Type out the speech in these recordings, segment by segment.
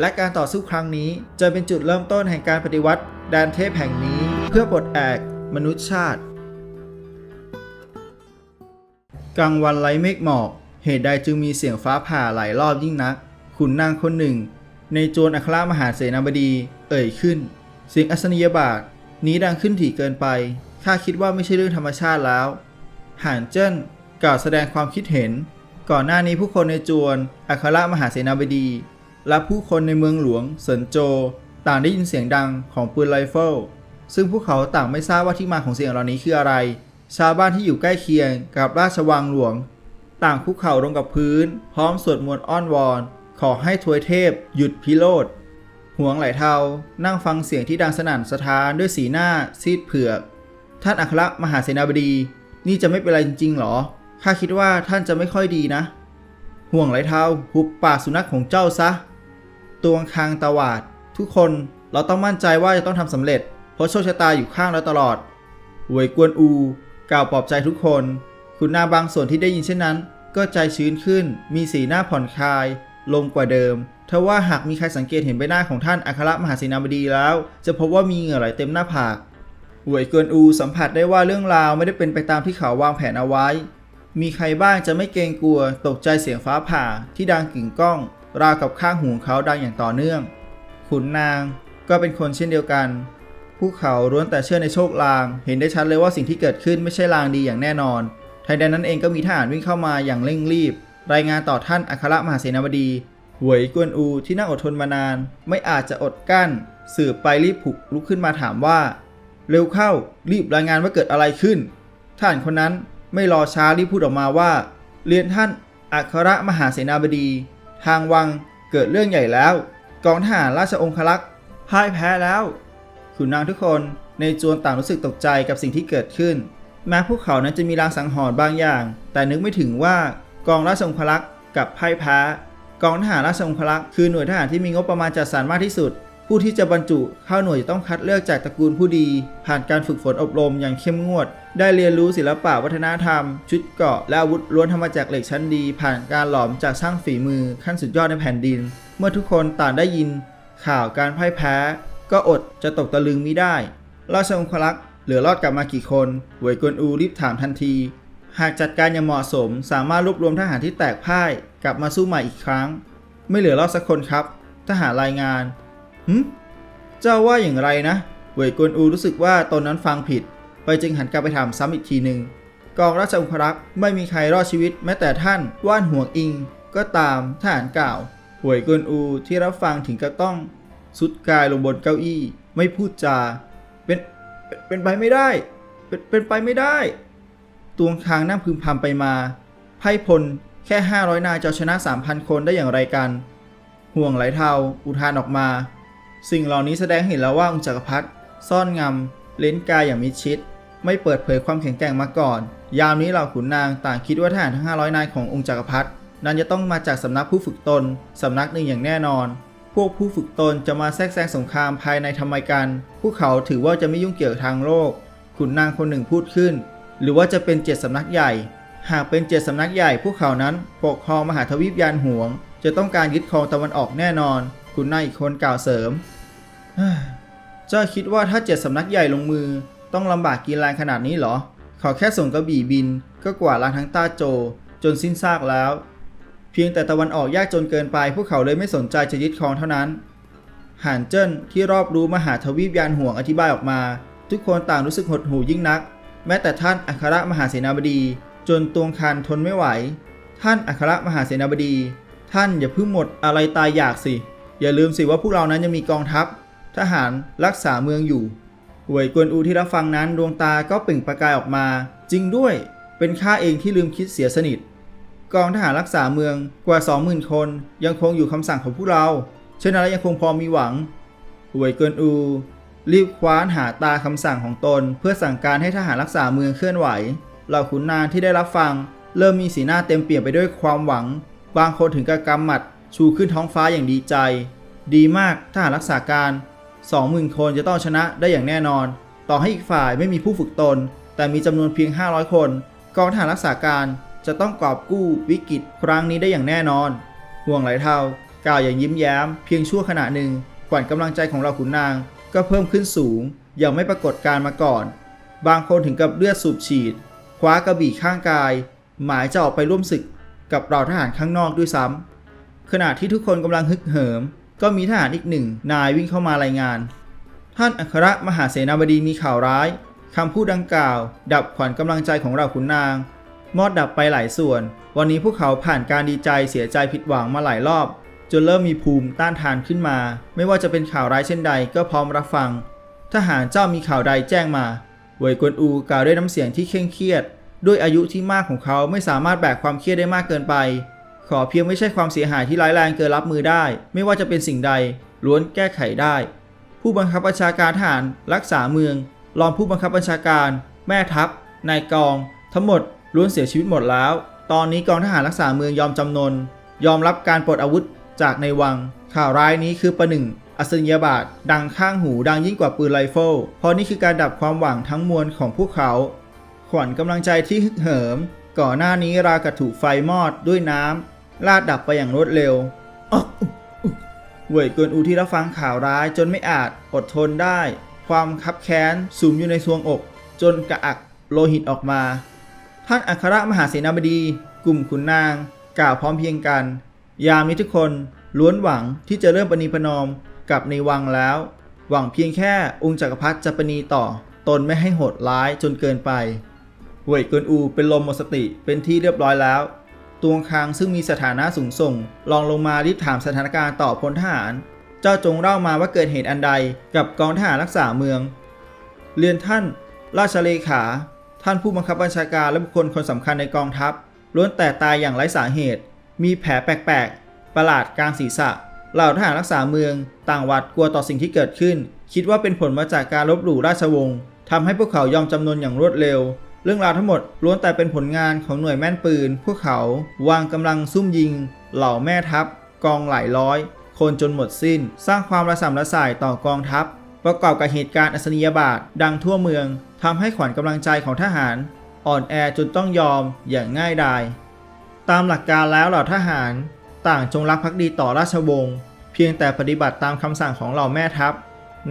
และการต่อสู้ครั้งนี้จะเป็นจุดเริ่มต้นแห่งการปฏิวัติแดนเทพแห่งนี้ เพื่อปลดแอกมนุษยชาติ กลางวันไร้เมฆหมอก เหตุใดจึงมีเสียงฟ้าผ่าหลายรอบยิ่งนัก ขุนนางคนหนึ่ง ในโจรอัครมหาเสนาบดี เอ่ยขึ้น เสียงอัศนียบาทนี้ดังขึ้นถี่เกินไป ข้าคิดว่าไม่ใช่เรื่องธรรมชาติแล้ว ห่านเจิ้นกล่าวแสดงความคิดเห็น ก่อนหน้านี้ผู้คนในจวนอัครมหาเสนาบดี และผู้คนในเมืองหลวงเซินโจ ต่างได้ยินเสียงดังของปืนไรเฟิลซึ่งพวกเขาต่างไม่ทราบว่าที่มาของเสียงเหล่านี้คืออะไร ชาวบ้านที่อยู่ใกล้เคียงกับราชวังหลวง ต่างคุกเข่าลงกับพื้น พร้อมสวดมนต์อ้อนวอน ขอให้ทวยเทพ หยุดพิโรธห่วงไหลเทา นั่งฟังเสียงที่ดังสนั่นสะท้านด้วยสีหน้าซีดเผือก ท่านอัครมหาเสนาบดี นี่จะไม่เป็นไรจริงๆหรอ ข้าคิดว่าท่านจะไม่ค่อยดีนะ ห่วงไหลเทาหุบปากสุนัขของเจ้าซะ ตวงคางตวาด ทุกคนเราต้องมั่นใจว่าจะต้องทำสำเร็จ เพราะโชคชะตาอยู่ข้างเราตลอดหวยกวนอู กล่าวปลอบใจทุกคน คุณนาบางส่วนที่ได้ยินเช่นนั้น ก็ใจชื้นขึ้น มีสีหน้าผ่อนคลาย ลงกว่าเดิมทว่าหากมีใครสังเกตเห็นใบหน้าของท่านอัครมหาเสนาบดีแล้ว จะพบว่ามีเหงื่อไหลเต็มหน้าผากหวยกวนอูสัมผัสได้ว่าเรื่องราวไม่ได้เป็นไปตามที่เขาวางแผนเอาไว้ มีใครบ้างจะไม่เกรงกลัวตกใจเสียงฟ้าผ่าที่ดังกึ่งก้อง ราวกับข้างหูเขาดังอย่างต่อเนื่อง ขุนนางก็เป็นคนเช่นเดียวกัน พวกเขาล้วนแต่เชื่อในโชคลาง เห็นได้ชัดเลยว่าสิ่งที่เกิดขึ้นไม่ใช่ลางดีอย่างแน่นอนทันใดนั้นเองก็มีทหารวิ่งเข้ามาอย่างเร่งรีบ รายงานต่อท่านอัครมหาเสนาบดีหวยกวนอูที่นั่งอดทนมานาน ไม่อาจจะอดกั้น สืบไปรีบผุกลุกขึ้นมาถามว่า เร็วเข้ารีบรายงานว่าเกิดอะไรขึ้นท่านคนนั้นไม่รอช้ารีบพูดออกมาว่า เรียนท่านอัครมหาเสนาบดี ทางวังเกิดเรื่องใหญ่แล้ว กองทหารราชองครักษ์พ่ายแพ้แล้วขุนนางทุกคนในจวนต่างรู้สึกตกใจกับสิ่งที่เกิดขึ้น แม้พวกเขานั้นจะมีรางสังหรณ์บางอย่าง แต่นึกไม่ถึงว่ากองราชองครักษ์กับพ่ายแพ้กองทหารราชองครักษ์คือหน่วยทหารที่มีงบประมาณจัดสรรมากที่สุด ผู้ที่จะบรรจุเข้าหน่วยจะต้องคัดเลือกจากตระกูลผู้ดี ผ่านการฝึกฝนอบรมอย่างเข้มงวด ได้เรียนรู้ศิลปะวัฒนธรรม ชุดเกราะและอาวุธล้วนทำมาจากเหล็กชั้นดี ผ่านการหลอมจากช่างฝีมือขั้นสุดยอดในแผ่นดิน เมื่อทุกคนต่างได้ยิน ข่าวการพ่ายแพ้ ก็อดจะตกตะลึงมิได้ราชองครักษ์เหลือรอดกลับมากี่คนหวยกวนอูรีบถามทันที หากจัดการอย่างเหมาะสม สามารถรวบรวมทหารที่แตกพ่าย กลับมาสู้ใหม่อีกครั้ง ไม่เหลือรอดสักคนครับ ทหารรายงาน หึเจ้าว่าอย่างไรนะเหวยกวนอูรู้สึกว่าตนนั้นฟังผิด ไปจึงหันกลับไปถามซ้ำอีกทีหนึ่งกองราชองครักษ์ไม่มีใครรอดชีวิตแม้แต่ท่านว่านห่วงอิง ก็ตามทหารกล่าวหวยกวนอูที่รับฟังถึงกับต้อง สุดกายลงบนเก้าอี้ ไม่พูดจา เป็นเป็นไปไม่ได้เป็นเป็นไปไม่ได้ ตวงคางนั่งพึมพำไปมา ไพ่พลแค่ 500 นายจะเอาชนะ 3,000 คนได้อย่างไรกัน ห่วงไหลเทาอุทานออกมา สิ่งเหล่านี้แสดงให้เห็นแล้วว่าองค์จักรพรรดิซ่อนงำเลนกายอย่างมิชิด ไม่เปิดเผยความแข็งแกร่งมาก่อน ยามนี้เหล่าขุนนางต่างคิดว่าทหารทั้ง 500 นายขององค์จักรพรรดินั้นจะต้องมาจากสำนักผู้ฝึกตน สำนักหนึ่งอย่างแน่นอน พวกผู้ฝึกตนจะมาแทรกแซงสงครามภายในทำไมกัน พวกเขาถือว่าจะไม่ยุ่งเกี่ยวทางโลก ขุนนางคนหนึ่งพูดขึ้น หรือว่าจะเป็นเจ็ดสำนักใหญ่ หากเป็นเจ็ดสำนักใหญ่ พวกเขานั้นปกครองมหาทวีปยานหวง จะต้องการยึดครองตะวันออกแน่นอน ขุนนางอีกคนกล่าวเสริม เจ้าคิดว่าถ้าเจ็ดสำนักใหญ่ลงมือ ต้องลำบากกินแรงขนาดนี้เหรอ ขอแค่ส่งกระบี่บิน ก็กวาดล้างทั้งต้าโจ จนสิ้นซากแล้ว เพียงแต่ตะวันออกยากจนเกินไป พวกเขาเลยไม่สนใจจะยึดครองเท่านั้นหานเจิ้นที่รอบรู้มหาทวีปยานห่วงอธิบายออกมา ทุกคนต่างรู้สึกหดหู่ยิ่งนัก แม้แต่ท่านอัครมหาเสนาบดี จนตวงคานทนไม่ไหว ท่านอัครมหาเสนาบดี ท่านอย่าเพิ่งหมดอะไรตายอยากสิ อย่าลืมสิว่าพวกเรานั้นยังมีกองทัพ ทหารรักษาเมืองอยู่หวยกวนอูที่รับฟังนั้นดวงตาก็เปล่งประกายออกมา จริงด้วย เป็นข้าเองที่ลืมคิดเสียสนิท กองทหารรักษาเมืองกว่า 20,000 คนยังคงอยู่คำสั่งของพวกเราเช่นนั้นยังคงพอมีหวังหวยกวนอูรีบคว้านหาตาคำสั่งของตน เพื่อสั่งการให้ทหารรักษาเมืองเคลื่อนไหว เหล่าขุนนางที่ได้รับฟัง เริ่มมีสีหน้าเต็มเปี่ยมไปด้วยความหวัง บางคนถึงกับกำหมัดชูขึ้นท้องฟ้าอย่างดีใจ ดีมากทหารรักษาการ 20,000 คนจะต้องชนะได้อย่างแน่นอน ต่อให้อีกฝ่ายไม่มีผู้ฝึกตน แต่มีจำนวนเพียง 500 คน กองทหารรักษาการจะต้องกอบกู้วิกฤตครั้งนี้ได้อย่างแน่นอน ห่วงไหลเทากล่าวอย่างยิ้มแย้ม เพียงชั่วขณะหนึ่งขวัญกำลังใจของเราขุนนาง ก็เพิ่มขึ้นสูง อย่างไม่ปรากฏการมาก่อน บางคนถึงกับเลือดสูบฉีด คว้ากระบี่ข้างกาย หมายจะออกไปร่วมศึกกับเราทหารข้างนอกด้วยซ้ำขณะที่ทุกคนกำลังฮึกเหิม ก็มีทหารอีกหนึ่งนายวิ่งเข้ามารายงาน ท่านอัครมหาเสนาบดีมีข่าวร้ายคำพูดดังกล่าว ดับขวัญกำลังใจของเราขุนนาง มอดดับไปหลายส่วน วันนี้พวกเขาผ่านการดีใจเสียใจผิดหวังมาหลายรอบ จนเริ่มมีภูมิต้านทานขึ้นมา ไม่ว่าจะเป็นข่าวร้ายเช่นใดก็พร้อมรับฟัง ทหารเจ้ามีข่าวใดแจ้งมาเวยกวนอูกล่าวด้วยน้ำเสียงที่เคร่งเครียด ด้วยอายุที่มากของเขาไม่สามารถแบกความเครียดได้มากเกินไป ขอเพียงไม่ใช่ความเสียหายที่ร้ายแรงเกินรับมือได้ ไม่ว่าจะเป็นสิ่งใดล้วนแก้ไขได้ ผู้บังคับบัญชาการทหารรักษาเมือง รองผู้บังคับบัญชาการ แม่ทัพนายกอง ทั้งหมดล้วนเสียชีวิตหมดแล้ว ตอนนี้กองทหารรักษาเมืองยอมจำนน ยอมรับการปลดอาวุธจากในวัง ข่าวร้ายนี้คือประหนึ่งอัศนียบาตดังข้างหูดังยิ่งกว่าปืนไรเฟิลเพราะนี่คือการดับความหวังทั้งมวลของพวกเขา ขวัญกำลังใจที่ฮึกเหิม ก่อนหน้านี้รากับถูกไฟมอดด้วยน้ำ ลาดดับไปอย่างรวดเร็วอ๊กอุ๊กอุ๊กเว่ยเกินอูที่รับฟังข่าวร้ายจนไม่อาจอดทนได้ ความคับแค้นสูมอยู่ในซวงอก จนกระอักโลหิตออกมา ท่านอัครมหาเสนาบดี กลุ่มขุนนาง กล่าวพร้อมเพียงกัน ยามนี้ทุกคนล้วนหวังที่จะเริ่มปณีประนอมกับในวังแล้ว หวังเพียงแค่องค์จักรพรรดิจะปณีต่อ ตนไม่ให้โหดร้ายจนเกินไปเว่ยเกินอูเป็นลมหมดสติเป็นที่เรียบร้อยแล้ว ตวงคางซึ่งมีสถานะสูงส่งลองลงมารีบถามสถานการณ์ต่อพลทหาร เจ้าจงเล่ามาว่าเกิดเหตุอันใดกับกองทหารรักษาเมือง เรียนท่าน ราชเลขา ท่านผู้บังคับบัญชาการและบุคคลคนสำคัญในกองทัพล้วนแต่ตายอย่างไร้สาเหตุ มีแผลแปลกๆ ประหลาดกลางศีรษะ เหล่าทหารรักษาเมือง ต่างหวาดกลัวต่อสิ่งที่เกิดขึ้น คิดว่าเป็นผลมาจากการลบหลู่ราชวงศ์ทำให้พวกเขายอมจำนนอย่างรวดเร็ว เรื่องราวทั้งหมดล้วนแต่เป็นผลงานของหน่วยแม่นปืน พวกเขาวางกำลังซุ่มยิง เหล่าแม่ทัพ กองหลายร้อย คนจนหมดสิ้น สร้างความระสำระสายต่อกองทัพ ประกอบกับเหตุการณ์อัศนียบาตดังทั่วเมืองทำให้ขวัญกำลังใจของทหาร อ่อนแอจนต้องยอมอย่างง่ายดายตามหลักการแล้วเหล่าทหาร ต่างจงรักภักดีต่อราชวงศ์เพียงแต่ปฏิบัติตามคำสั่งของเหล่าแม่ทัพ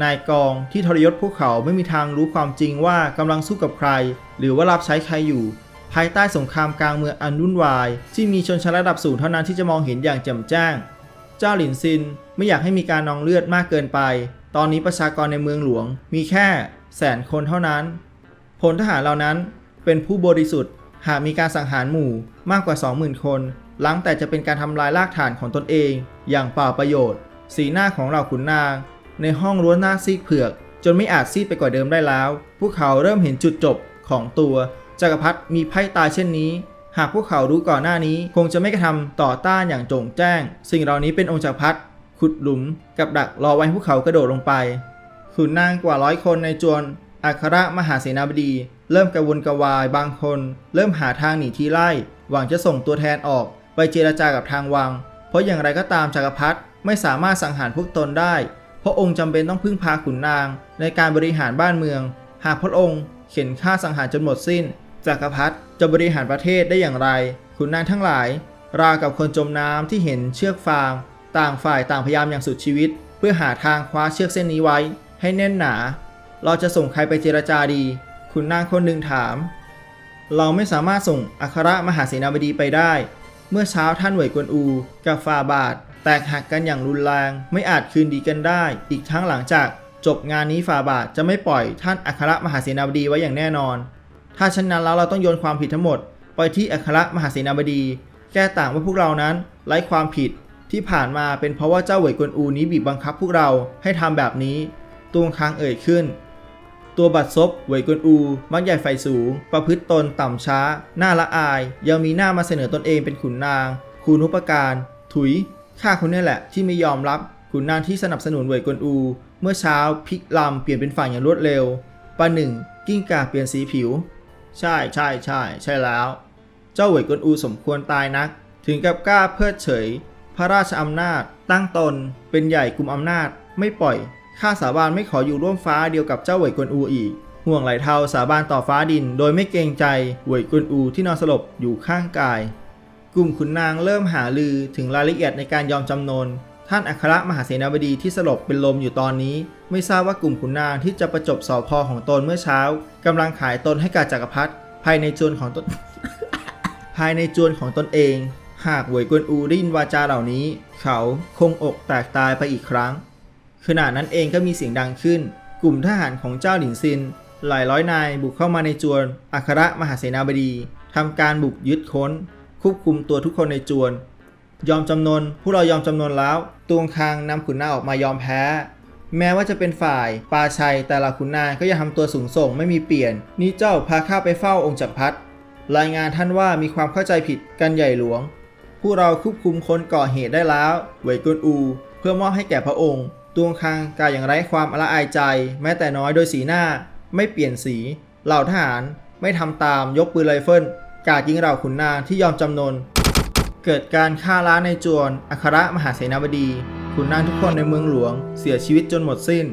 นายกองที่ทรยศพวกเขาไม่มีทางรู้ความจริงว่ากำลังสู้กับใคร หรือว่ารับใช้ใครอยู่ ภายใต้สงครามกลางเมืองอันวุ่นวาย ที่มีชนชั้นระดับสูงเท่านั้นที่จะมองเห็นอย่างแจ่มแจ้ง เจ้าหลินซินไม่อยากให้มีการนองเลือดมากเกินไป ตอนนี้ประชากรในเมืองหลวง มีแค่แสนคนเท่านั้นพลทหารเหล่านั้นเป็นผู้บริสุทธิ์ หากมีการสังหารหมู่มากกว่า 20,000 คนล้างแต่จะเป็นการทำลายรากฐานของตนเอง อย่างเปล่าประโยชน์ สีหน้าของเราขุนนาง ในห้องล้วหน้าซีดเผือก จนไม่อาจซีดไปกว่าเดิมได้แล้ว พวกเขาเริ่มเห็นจุดจบของตัวจักรพรรดิมีไพ่ตายเช่นนี้ หากพวกเขารู้ก่อนหน้านี้ คงจะไม่กระทำต่อต้านอย่างโจ่งแจ้ง สิ่งเหล่านี้เป็นองค์จักรพรรดิขุดหลุม กับดักรอไว้พวกเขากระโดดลงไปขุนนางกว่าร้อยคนในจวนอัครมหาเสนาบดี เริ่มกระวนกระวายบางคน เริ่มหาทางหนีทีไล่ หวังจะส่งตัวแทนออกไปเจรจากับทางวัง เพราะอย่างไรก็ตามจักรพรรดิไม่สามารถสังหารพวกตนได้ พระองค์จำเป็นต้องพึ่งพาขุนนางในการบริหารบ้านเมือง หากพระองค์เข็นฆ่าสังหารจนหมดสิ้นจักรพรรดิจะบริหารประเทศได้อย่างไร ขุนนางทั้งหลาย ราวกับคนจมน้ำที่เห็นเชือกฟาง ต่างฝ่ายต่างพยายามอย่างสุดชีวิต เพื่อหาทางคว้าเชือกเส้นนี้ไว้ ให้แน่นหนา เราจะส่งใครไปเจรจาดี ขุนนางคนหนึ่งถาม เราไม่สามารถส่งอัครมหาเสนาบดีไปได้ เมื่อเช้าท่านเหวยกวนอู กับฟาบาท แตกหักกันอย่างรุนแรง ไม่อาจคืนดีกันได้ อีกทั้งหลังจากจบงานนี้ฟาบาทจะไม่ปล่อยท่านอัครมหาเสนาบดีไว้อย่างแน่นอน ถ้าเช่นนั้นแล้วเราต้องโยนความผิดทั้งหมด ไปที่อัครมหาเสนาบดี แก้ต่างว่าพวกเรานั้นไร้ความผิดที่ผ่านมาเป็นเพราะว่าเจ้าเหวยกวนอูนี้บีบบังคับพวกเราให้ทำแบบนี้ตวงค้างเอ่ยขึ้น ตัวบัดซบเหวยกวนอู มักใหญ่ไฟสูง ประพฤติตนต่ำช้า หน้าละอาย ยังมีหน้ามาเสนอตนเองเป็นขุนนางคูนุปการ ถุย ข้าคนนี้แหละที่ไม่ยอมรับขุนนางที่สนับสนุนเหวยกวนอู เมื่อเช้าพลิกลำเปลี่ยนเป็นฝ่ายอย่างรวดเร็วประหนึ่งกิ้งก่าเปลี่ยนสีผิว ใช่ใช่ใช่ใช่แล้ว เจ้าเหวยกวนอูสมควรตายนัก ถึงกับกล้าเพิดเฉย พระราชอำนาจ ตั้งตน เป็นใหญ่กลุ่มอำนาจ ไม่ปล่อยข้าสาบานไม่ขออยู่ร่วมฟ้าเดียวกับเจ้าเหวยกวนอูอีก ห่วงไหลเทาสาบานต่อฟ้าดิน โดยไม่เกรงใจเหวยกวนอูที่นอนสลบอยู่ข้างกาย กลุ่มขุนนางเริ่มหาลือถึงรายละเอียดในการยอมจำนน ท่านอัครมหาเสนาบดีที่สลบเป็นลมอยู่ตอนนี้ ไม่ทราบว่ากลุ่มขุนนางที่จะประจบสอพอของตนเมื่อเช้ากำลังขายตนให้กับจักรพรรดิภายในจวนของตนภายในจวนของตนเอง หากหวยกวนอูได้ยินวาจาเหล่านี้ เขาคงอกแตกตายไปอีกครั้งขณะนั้นเองก็มีเสียงดังขึ้น กลุ่มทหารของเจ้าหลินซิน หลายร้อยนายบุกเข้ามาในจวนอัครมหาเสนาบดีทำการบุกยึดค้น ควบคุมตัวทุกคนในจวน ยอมจำนนผู้เรายอมจำนนแล้วตวงคางนำขุนนางออกมายอมแพ้ แม้ว่าจะเป็นฝ่ายปาชัยแต่ละขุนนางก็ยังทำตัวสูงส่งไม่มีเปลี่ยน นี่เจ้าพาข้าไปเฝ้าองค์จักรพรรดิรายงานท่านว่ามีความเข้าใจผิดกันใหญ่หลวง ผู้เราควบคุมคนก่อเหตุได้แล้วเหวยกวนอู เพื่อมอบให้แก่พระองค์ตวงคางกาวอย่างไร้ความละอายใจ แม้แต่น้อยโดยสีหน้า ไม่เปลี่ยนสี เหล่าทหารไม่ทำตามยกปืนไรเฟิล กาดยิงเหล่าขุนนางที่ยอมจำนน เกิดการฆ่าล้างในจวนอัครมหาเสนาบดี ขุนนางทุกคนในเมืองหลวง เสียชีวิตจนหมดสิ้น